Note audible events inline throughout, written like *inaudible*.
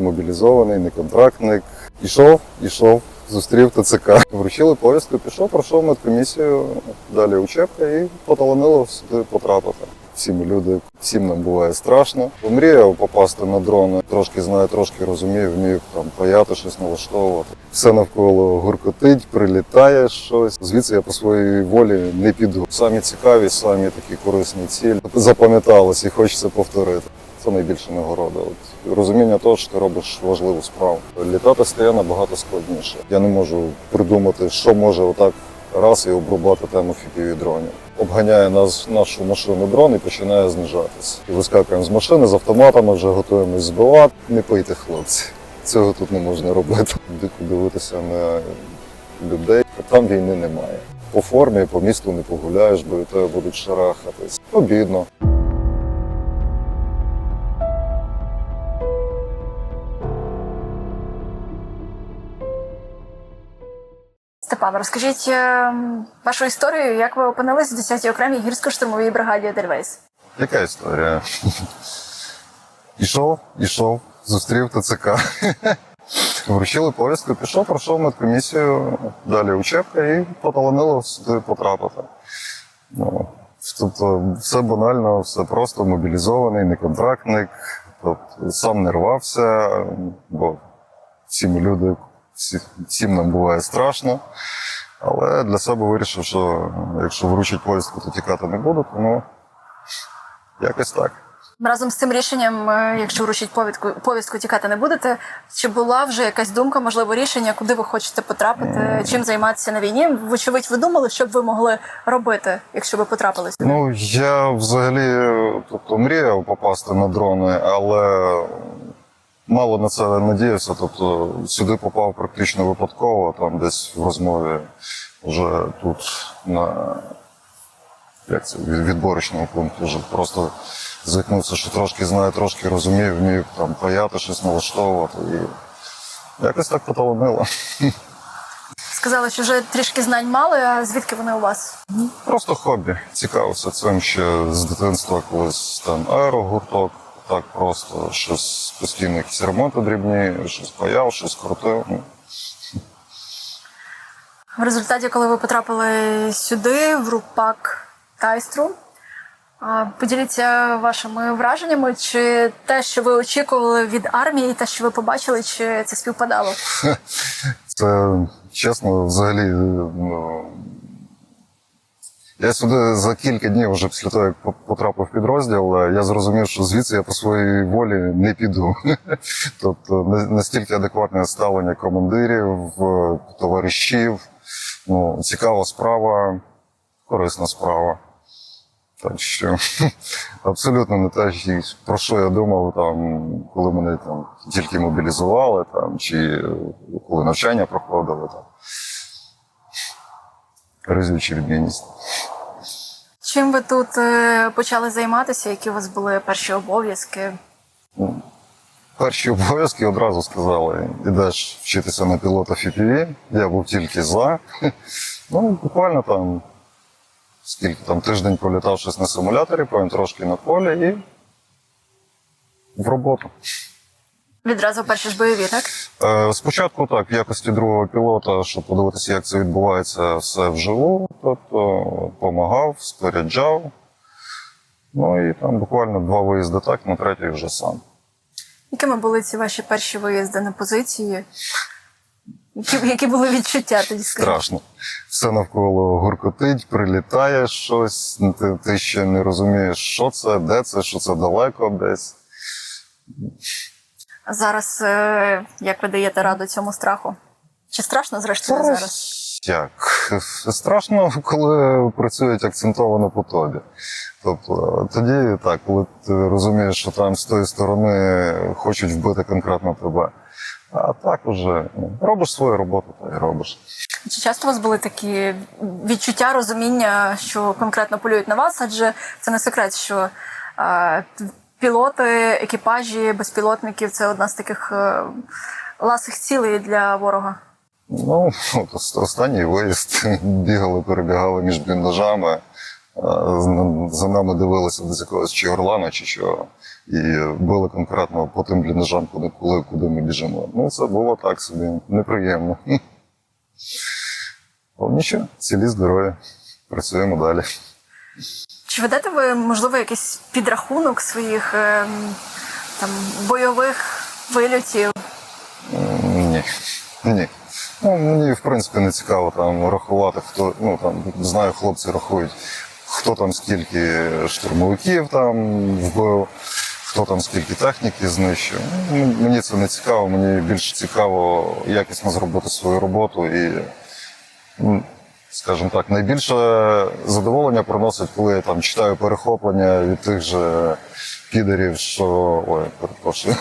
Мобілізований, не контрактник. Ішов, ішов, зустрів ТЦК. Вручили повістку, пішов, пройшов медкомісію, далі учебка і поталанило сюди потрапити. Всі люди, всім нам буває страшно. Мріяв попасти на дрони. Трошки знаю, трошки розумію, вмію там паяти щось налаштовувати. Все навколо гуркотить, прилітає щось. Звідси я по своїй волі не піду. Самі цікаві, самі такі корисні цілі. Запам'яталось і хочеться повторити. Це найбільша нагорода. От розуміння того, що ти робиш важливу справу. Літати стає набагато складніше. Я не можу придумати, що може отак раз і обрубати тему fpv дронів. Обганяє нас нашу машину дрон і починає знижатися. І вискакуємо з машини з автоматами, вже готуємось збивати. Не пийте, хлопці. Цього тут не можна робити. Дико дивитися на людей. Там війни немає. По формі, по місту не погуляєш, бо від тебе будуть шарахатись. Обідно. Степан, розкажіть е, вашу історію, як ви опинились в 10-й окремій гірсько-штурмовій бригаді Едельвейс? Яка історія? Ішов, ішов, зустрів ТЦК. Вручили повістку, пішов, пройшов медкомісію, далі учебка і поталанило сюди потрапити. Ну, тобто, все банально, все просто мобілізований, не контрактник. Тобто, сам не рвався, бо всі ми люди, всім нам буває страшно. Але для себе вирішив, що якщо вручать повістку, то тікати не буду, тому якось так. Разом з цим рішенням, е, якщо вручить повідку, повістку тікати не будете, чи була вже якась думка, можливо, рішення, куди ви хочете потрапити, чим займатися на війні? Вочевидь, ви думали, що б ви могли робити, якщо ви потрапили сюди? Ну, я взагалі тобто, мріяв попасти на дрони, але мало на це надіявся. Тобто сюди попав практично випадково, там десь в розмові вже тут на як це, відборочному пункті вже просто звикнувся, що трошки знаю, трошки розумію, вмію там паяти, щось налаштовувати. І якось так поталанило. Сказали, що вже трішки знань мали, а звідки вони у вас? Просто хобі. Цікавився цим ще з дитинства, колись там аерогурток, так просто щось постійно якісь ремонти дрібні, щось паяв, щось крутив. Ну, В результаті, коли ви потрапили сюди, в Рупак Тайстру, поділіться вашими враженнями, чи те, що ви очікували від армії, те, що ви побачили, чи це співпадало? *laughs* Це чесно, взагалі. Ну, я сюди за кілька днів вже після того, як потрапив в підрозділ, е, я зрозумів, що звідси я по своїй волі не піду. *laughs* Тобто настільки адекватне ставлення командирів, е, товаришів. Ну, цікава справа, корисна справа. Так що *laughs* абсолютно не те, про що я думав, там, коли мене там тільки мобілізували, там, чи коли навчання проходили. Там. Разюча відмінність. Чим ви тут е, почали займатися? Які у вас були перші обов'язки? Перші обов'язки одразу сказали: ідеш вчитися на пілота FPV. Я був тільки за. *laughs* Ну, буквально там скільки там тиждень політав щось на симуляторі, потім трошки на полі і в роботу. Відразу перші ж бойові, так? Е, Спочатку так, в якості другого пілота, щоб подивитися, як це відбувається все вживу. Тобто допомагав, споряджав. Ну і там буквально два виїзди так, на третій вже сам. Якими були ці ваші перші виїзди на позиції? Які, які були відчуття тоді? Страшно. Все навколо гуркотить, прилітає щось, ти, ти ще не розумієш, що це, де це, що це далеко десь. А Зараз е, як ви даєте раду цьому страху? Чи страшно зрештою зараз? Як? Страшно, коли працюють акцентовано по тобі. Тобто тоді так, коли ти розумієш, що там з тої сторони хочуть вбити конкретно тебе. А так уже ну, робиш свою роботу, та й робиш. Чи часто у вас були такі відчуття, розуміння, що конкретно полюють на вас? Адже це не секрет, що е, пілоти, екіпажі, безпілотників це одна з таких е, ласих цілей для ворога. Ну, от останній виїзд *laughs* бігали, перебігали між бліндажами. за нами дивилися десь якогось чи Орлана, чи що, і били конкретно по тим бліндажам, куди, куди, куди ми біжимо. Ну, це було так собі неприємно. *laughs* Але нічого, цілі здорові, працюємо далі. Чи ведете ви, можливо, якийсь підрахунок своїх ем, там бойових вильотів? Ні. Ні. Ну, мені, в принципі, не цікаво там рахувати, хто, ну там знаю, хлопці рахують, хто там скільки штурмовиків там вбив, хто там скільки техніки знищив. Ну, Мені це не цікаво, мені більше цікаво якісно зробити свою роботу і, скажімо так, найбільше задоволення приносить, коли я там читаю перехоплення від тих же підерів, що ой, перепрошую.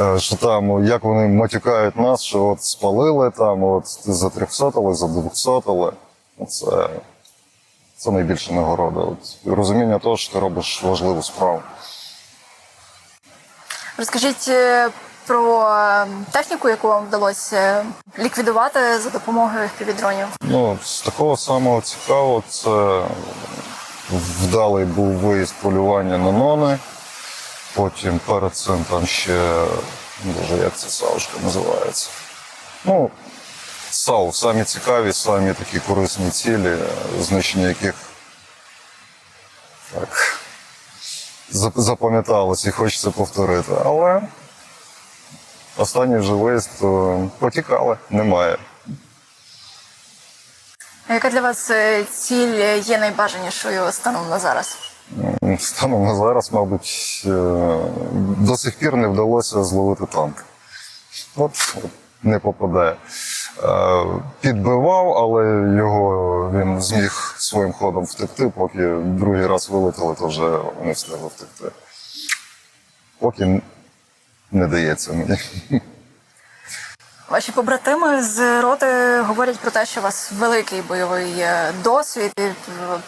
Е, що там, як вони матюкають нас, що от спалили там, от за 300 за 200 Це, це найбільша нагорода. От, розуміння того, що ти робиш важливу справу. Розкажіть е, про ем, техніку, яку вам вдалося ліквідувати за допомогою впівдронів. Ну, з такого самого цікавого, це вдалий був виїзд полювання на нони. Потім перед цим там ще, боже, як це саушка називається. Ну, САУ, самі цікаві, самі такі корисні цілі, знищення яких так запам'яталось і хочеться повторити. Але останній вже виїзд то потікали, немає. А Яка для вас е, ціль є найбажанішою станом на зараз? Станом на зараз, мабуть, е, до сих пір не вдалося зловити танк. От не попадає. Е, Підбивав, але його він зміг своїм ходом втекти, поки другий раз вилетіли, то вже не встигли втекти. Поки не дається мені. Ваші побратими з роти говорять про те, що у вас великий бойовий е, досвід, і е,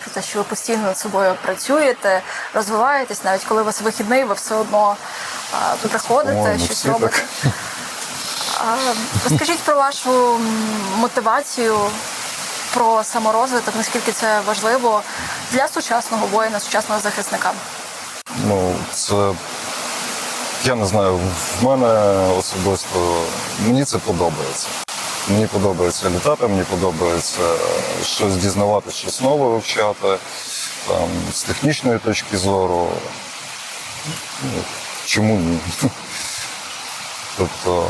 про те, що ви постійно над собою працюєте, розвиваєтесь, навіть коли у вас вихідний, ви все одно е, приходите, По-моєму, щось робите. так. А, Розкажіть про вашу мотивацію, про саморозвиток, наскільки це важливо для сучасного воїна, сучасного захисника. Ну, це я не знаю, в мене особисто мені це подобається. Мені подобається літати, мені подобається щось дізнавати, щось нове вивчати, там, з технічної точки зору. Ну, чому ні? *laughs* Тобто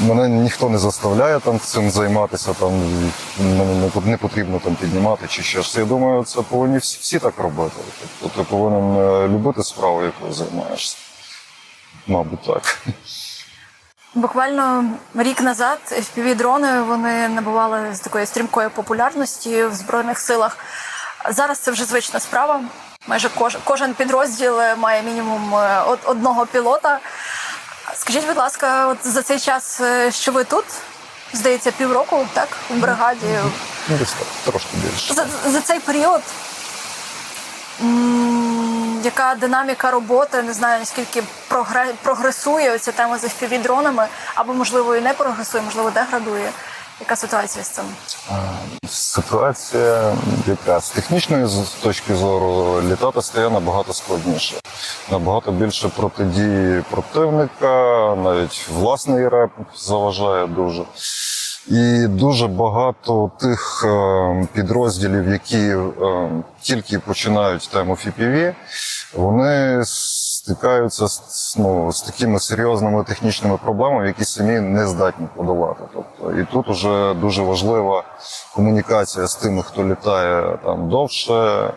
мене ніхто не заставляє там цим займатися, там не потрібно там піднімати чи щось. Я думаю, це повинні всі, всі так робити. Тобто ти повинен е, любити справу, якою займаєшся. Мабуть, так. Буквально рік назад FPV-дрони вони набували з такої стрімкої популярності в збройних силах. Зараз це вже звична справа. Майже кож, кожен підрозділ має мінімум е, одного пілота. Скажіть, будь ласка, от за цей час, е, що ви тут, здається, півроку, так, в бригаді. Ну, трошки більше. За, за цей період м, яка динаміка роботи, не знаю наскільки прогресує ця тема з FPV-дронами, або можливо і не прогресує, можливо, деградує. Яка ситуація з цим? Ситуація яка з технічної з- точки зору літати стає набагато складніше. Набагато більше протидії противника, навіть власний реп заважає дуже. І дуже багато тих е, підрозділів, які е, тільки починають тему FPV, вони стикаються з, ну, з такими серйозними технічними проблемами, які самі не здатні подолати. Тобто, і тут вже дуже важлива комунікація з тими, хто літає там довше.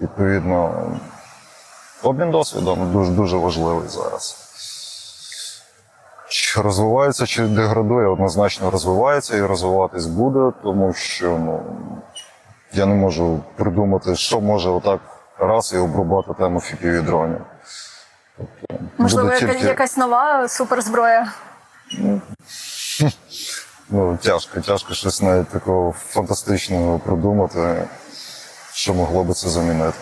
Відповідно, обмін досвідом дуже дуже важливий зараз. Чи розвивається чи деградує, однозначно розвивається і розвиватись буде, тому що ну, я не можу придумати, що може отак раз і обрубати тему фіпів дронів. Тобто, Можливо, буде тільки- якась нова суперзброя. *laughs* Ну, тяжко, тяжко щось навіть такого фантастичного придумати, що могло би це замінити.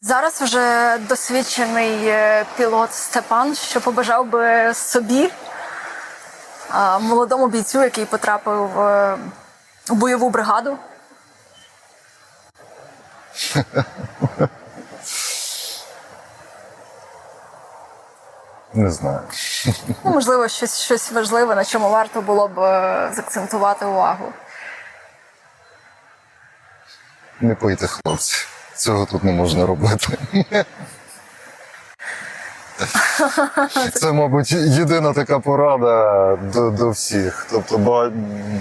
Зараз вже досвідчений е, пілот Степан, що побажав би собі, молодому бійцю, який потрапив е, у бойову бригаду. Не знаю. Ну, можливо, щось, щось важливе, на чому варто було б е, закцентувати увагу. Не пийте, хлопці. Цього тут не можна робити. Це, мабуть, єдина така порада до, до всіх. Тобто ба-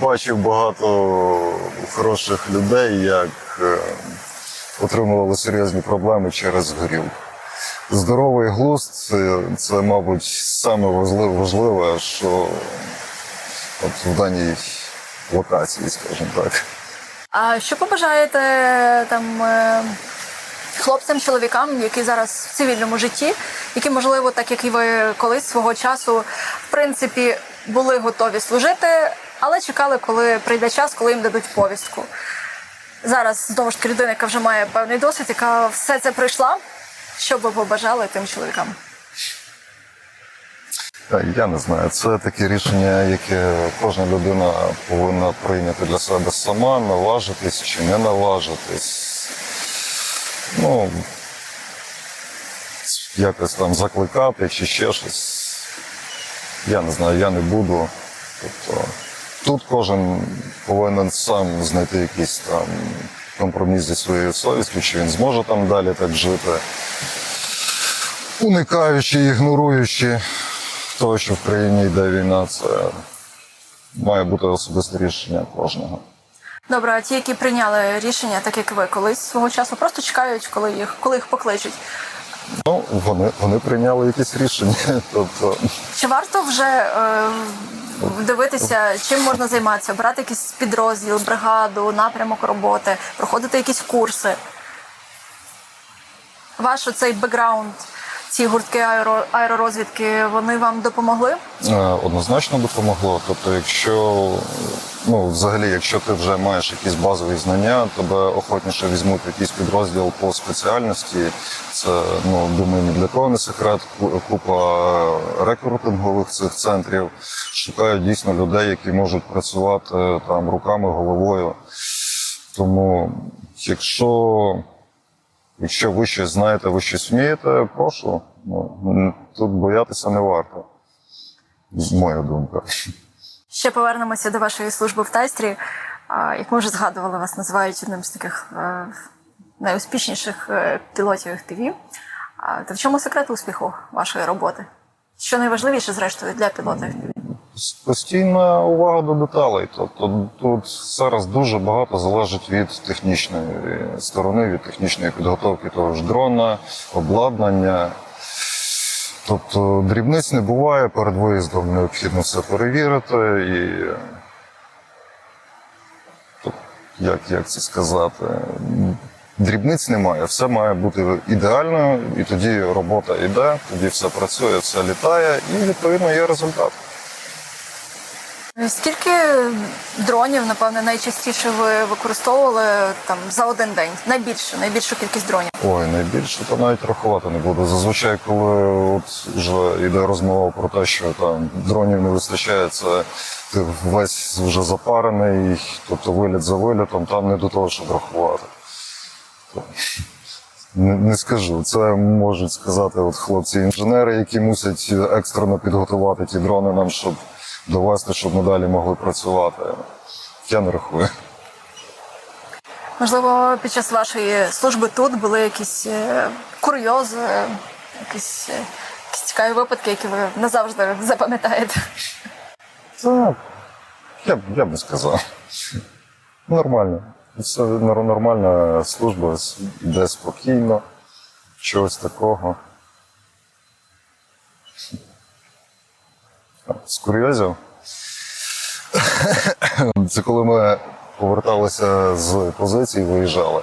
бачив багато хороших людей, як е, отримували серйозні проблеми через горілку. Здоровий глузд це, це мабуть, саме важливе, що от в даній локації, скажімо так. А що побажаєте там е, хлопцям, чоловікам, які зараз в цивільному житті, які, можливо, так як і ви колись свого часу, в принципі, були готові служити, але чекали, коли прийде час, коли їм дадуть повістку. Зараз знову ж таки людина, яка вже має певний досвід, яка все це пройшла. Що б ви побажали тим чоловікам? Та, Я не знаю. Це таке рішення, яке кожна людина повинна прийняти для себе сама, наважитись чи не наважитись. Ну, якось там закликати чи ще щось. Я не знаю, я не буду. Тобто тут кожен повинен сам знайти якийсь там компроміс зі своєю совістю, чи він зможе там далі так жити, уникаючи, ігноруючи того, що в країні йде війна, це має бути особисте рішення кожного. Добре, а ті, які прийняли рішення, так як ви колись свого часу, просто чекають, коли їх, коли їх покличуть. Ну, вони, вони прийняли якісь рішення. *laughs* Тобто, Чи варто вже е, дивитися, чим можна займатися, брати якийсь підрозділ, бригаду, напрямок роботи, проходити якісь курси? Ваш оцей бекграунд, ці гуртки аеро, аеророзвідки, вони вам допомогли? Е, Однозначно допомогло. Тобто, якщо ну взагалі, якщо ти вже маєш якісь базові знання, тебе охотніше візьмуть якийсь підрозділ по спеціальності. Це ну думаю, ні для кого не секрет. Ку- Купа рекрутингових цих центрів шукають дійсно людей, які можуть працювати там руками, головою. Тому, якщо Якщо ви щось знаєте, ви щось вмієте, прошу. Ну, тут боятися не варто. Моя думка. Ще повернемося до вашої служби в Тайстрі. Як ми вже згадували, вас називають одним з таких е, найуспішніших е, пілотів. А, То в чому секрет успіху вашої роботи? Що найважливіше, зрештою, для пілота FPV? Постійна увага до деталей. Тобто тут зараз дуже багато залежить від технічної сторони, від технічної підготовки того ж дрона, обладнання. Тобто дрібниць не буває, перед виїздом необхідно все перевірити і як, як це сказати? Дрібниць немає, все має бути ідеально, і тоді робота йде, тоді все працює, все літає, і відповідно є результат. Скільки дронів, напевне, найчастіше ви використовували там за один день? Найбільше, найбільшу кількість дронів? Ой, найбільше то навіть рахувати не буду. Зазвичай, коли от вже йде розмова про те, що там дронів не вистачає, це ти весь вже запарений, тобто виліт за вилітом, там не до того, щоб рахувати. Не, скажу. Це можуть сказати от хлопці-інженери, які мусять екстрено підготувати ті дрони нам, щоб довести, щоб ми далі могли працювати. Я не рахую. Можливо, під час вашої служби тут були якісь е, курйози, якісь, е, якісь цікаві випадки, які ви назавжди запам'ятаєте. Так, я, я б не сказав. Нормально. Це нор- нормальна служба, йде спокійно, чогось такого. З курйозів. *coughs* Це коли ми поверталися з позиції, виїжджали.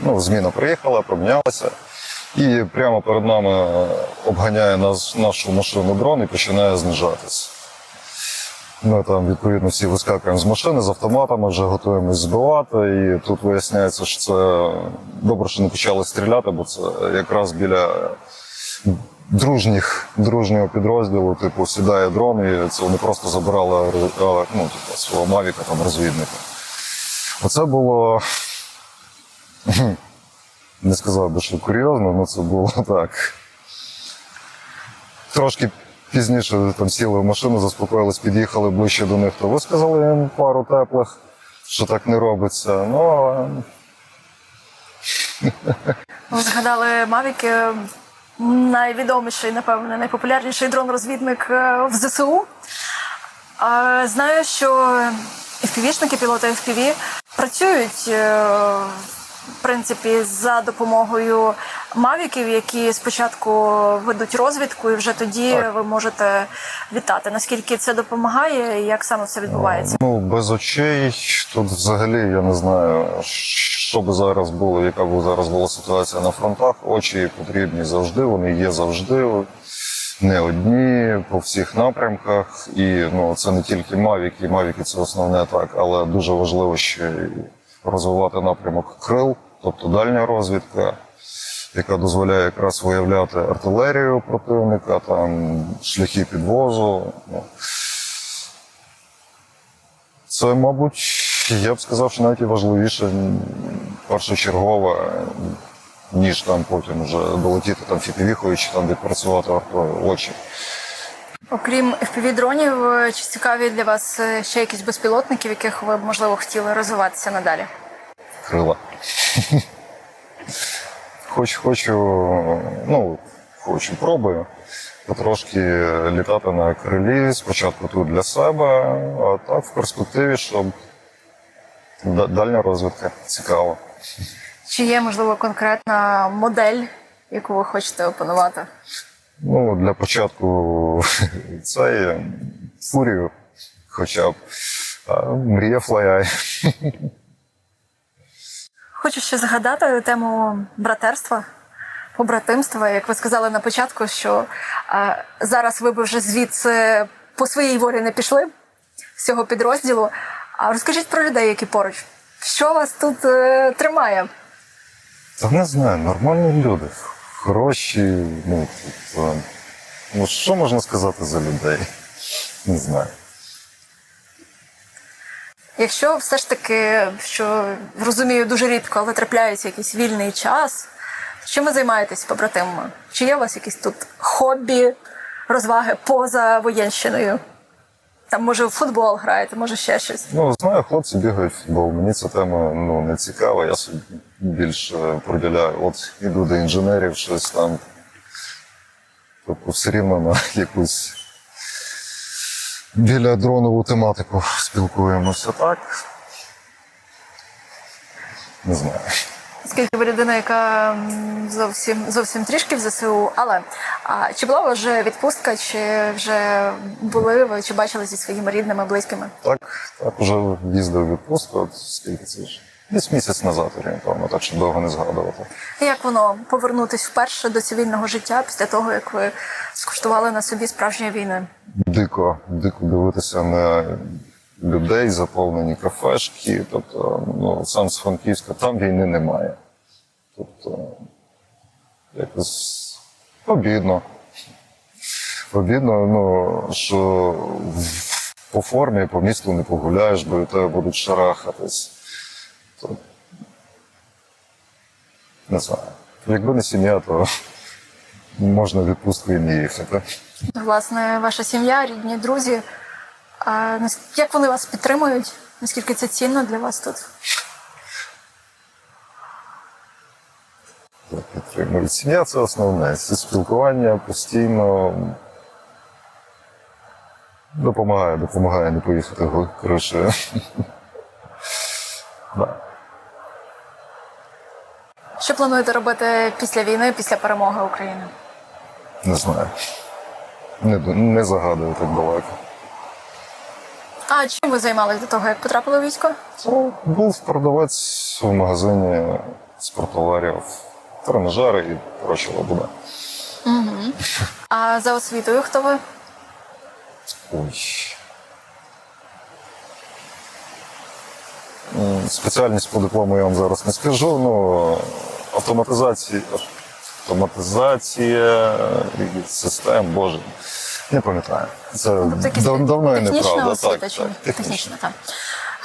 Ну, зміна приїхала, помінялася. І прямо перед нами обганяє нас, нашу машину дрон і починає знижатись. Ми там відповідно всі вискакуємо з машини з автоматами, вже готуємось збивати. І тут виясняється, що це добре, що не почали стріляти, бо це якраз біля дружніх, дружнього підрозділу, типу, сідає дрон, і це вони просто забирали ну, типу, свого мавіка, там розвідника. Оце було Не сказав би, що курйозно, але це було *laughs* так. Трошки пізніше там сіли в машину, заспокоїлись, під'їхали ближче до них, то висказали їм пару теплих, що так не робиться. Ну, Ви згадали Мавіки, найвідоміший, напевне, найпопулярніший дрон-розвідник е, в ЗСУ. Знаю, що FPV-шники, пілоти FPV працюють е, в принципі за допомогою мавіків, які спочатку ведуть розвідку, і вже тоді Так. ви можете літати. Наскільки це допомагає, і як саме це відбувається? Ну, без очей тут взагалі я не знаю, що би зараз було, яка б зараз була ситуація на фронтах. Очі потрібні завжди, вони є завжди. Не одні по всіх напрямках. І ну, це не тільки Мавіки, Мавіки це основне так, але дуже важливо й розвивати напрямок крил, тобто дальня розвідка, яка дозволяє якраз виявляти артилерію противника, там шляхи підвозу. Ну, це, мабуть, я б сказав, що навіть і важливіше першочергове, ніж там потім вже долетіти там фіпівіхою чи там відпрацювати артою очі. Окрім FPV-дронів, е, чи цікаві для вас е, ще якісь безпілотники, в яких ви б можливо хотіли розвиватися надалі? крила. Хоч хочу, ну, хочу, пробую потрошки літати на крилі, спочатку тут для себе, а так в перспективі, щоб дальня розвідка цікава. Чи є можливо конкретна модель, яку ви хочете опанувати? Ну, для початку *laughs* це фурію, хоча б мрія флай. Хочу ще згадати тему братерства, побратимства. Як ви сказали на початку, що е, зараз ви б вже звідси по своїй волі не пішли з цього підрозділу. А розкажіть про людей, які поруч. Що вас тут е, тримає? Та не знаю, нормальні люди, хороші. Ну, тобто, ну що можна сказати за людей? Не знаю. Якщо все ж таки, що розумію дуже рідко, але трапляється якийсь вільний час, чим ви займаєтесь побратимами? Чи є у вас якісь тут хобі, розваги поза воєнщиною? Там, може, в футбол граєте, може ще щось. Ну, знаю, хлопці бігають в футбол. Мені ця тема ну, не цікава. Я собі більше приділяю. От іду до інженерів, щось там. Тобто все рівно на якусь біля дронову тематику спілкуємося так. Не знаю. Оскільки ви людина, яка зовсім зовсім трішки в ЗСУ, але а, чи була вже відпустка, чи вже були ви, чи бачили зі своїми рідними, близькими? Так, так, уже їздив відпустку, от скільки це ж? Десь місяць назад орієнтовно, так що довго не згадувати. Як воно повернутись вперше до цивільного життя після того, як ви скуштували на собі справжньої війни? Дико, дико дивитися на людей, заповнені кафешки. Тобто, ну, сам з Франківська, там війни немає. Тобто, якось обідно. Обідно, ну, що по формі, по місту не погуляєш, бо тебе будуть шарахатись. То, не знаю. Якби не сім'я, то можна в відпустку і не їхати. Власне, ваша сім'я, рідні, друзі. А як вони вас підтримують? Наскільки це цінно для вас тут? Так, підтримують. Сім'я це основне. Це спілкування постійно допомагає, допомагає не поїхати. *laughs* Да. Що плануєте робити після війни, після перемоги України? Не знаю. Не, не загадую так далеко. А чим ви займалися до того, як потрапили у військо? Це був продавець в магазині спорттоварів, тренажери і проча лабуда. А за освітою хто ви? Ой. Спеціальність по диплому я вам зараз не скажу, ну автоматизація, автоматизація систем, боже, не пам'ятаю. Це Тобто дав- давно і неправда. освіта Так, чи так, технічна. технічна, так.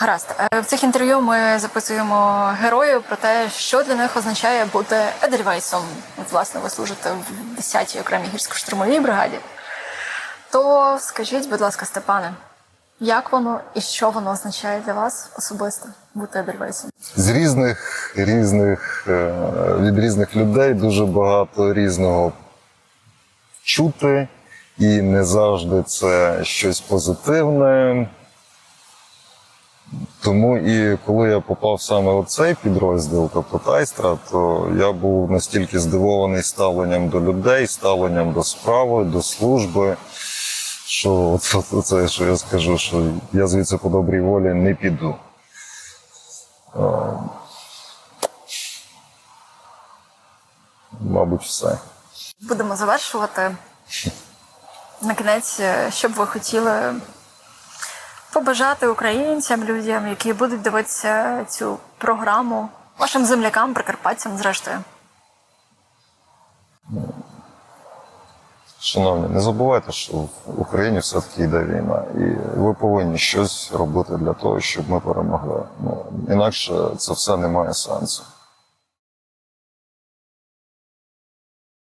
Гаразд. Е, В цих інтерв'ю ми записуємо героїв про те, що для них означає бути Едельвейсом. От, власне, ви служите в 10-й окремій гірсько-штурмовій бригаді. То скажіть, будь ласка, Степане, як воно і що воно означає для вас особисто бути Едельвейсом? З різних різних е, від різних людей дуже багато різного чути, і не завжди це щось позитивне. Тому і коли я попав саме у цей підрозділ, тобто Тайстра, то я був настільки здивований ставленням до людей, ставленням до справи, до служби, що це, що я скажу, що я звідси по добрій волі не піду. Мабуть, все. Будемо завершувати. На кінець, е, що б ви хотіли побажати українцям, людям, які будуть дивитися цю програму, вашим землякам, прикарпатцям, зрештою. Шановні, не забувайте, що в Україні все-таки йде війна, і ви повинні щось робити для того, щоб ми перемогли. Ну інакше це все не має сенсу.